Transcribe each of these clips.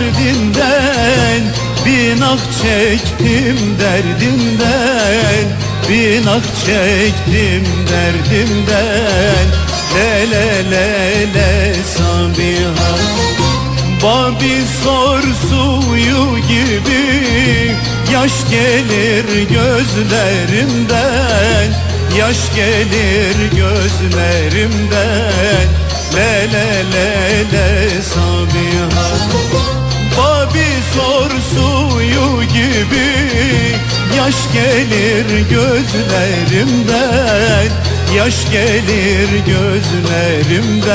derdinden Bin ah çektim derdimden Bin ah çektim derdimden Le le le le Sabiha Babi sor suyu gibi Yaş gelir gözlerimden Yaş gelir gözlerimden Yaş gelir gözlerimden Yaş gelir gözlerimden.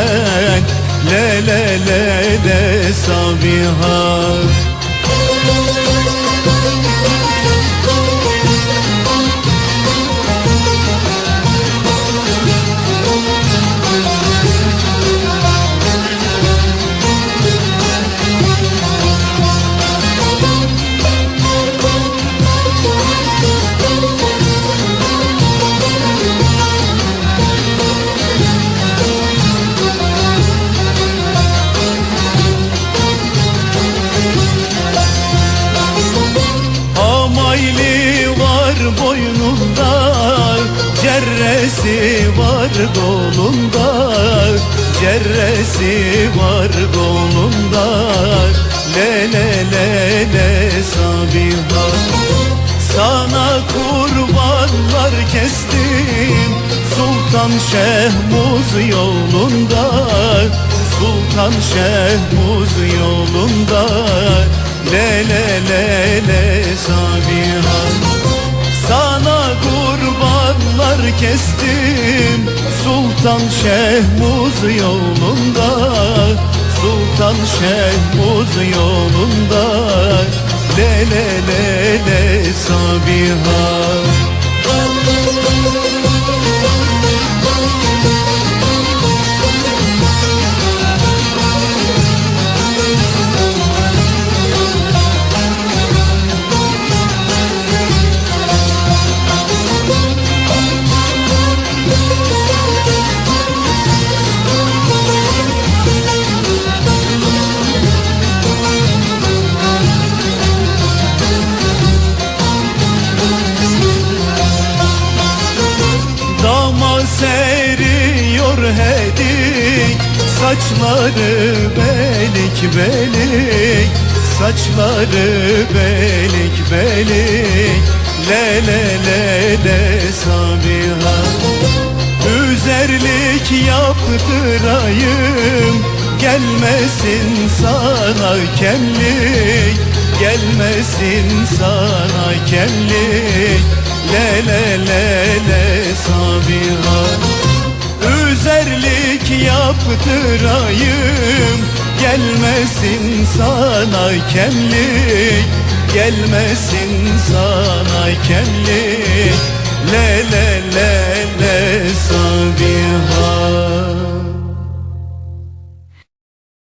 Le le le le Sabiha Hamayli var boynunda Cerresi var kolunda Cerresi var kolunda Le le le le Sabiha Sana kurbanlar kestim. Sultan Şehmuz yolunda Sultan Şehmuz yolunda Le le le le Sabiha. Sana kurbanlar kestim. Sultan Şehmuz yolunda. Sultan Şehmuz yolunda. Le le le le Sabiha Saçları belik belik Saçları belik belik. Le le le le Sabiha Üzerlik yaptırayım. Gelmesin sana kemlik Gelmesin sana kemlik Le le le le Sabiha Üzerlik yaptırayım Gelmesin sana kemlik Gelmesin sana kemlik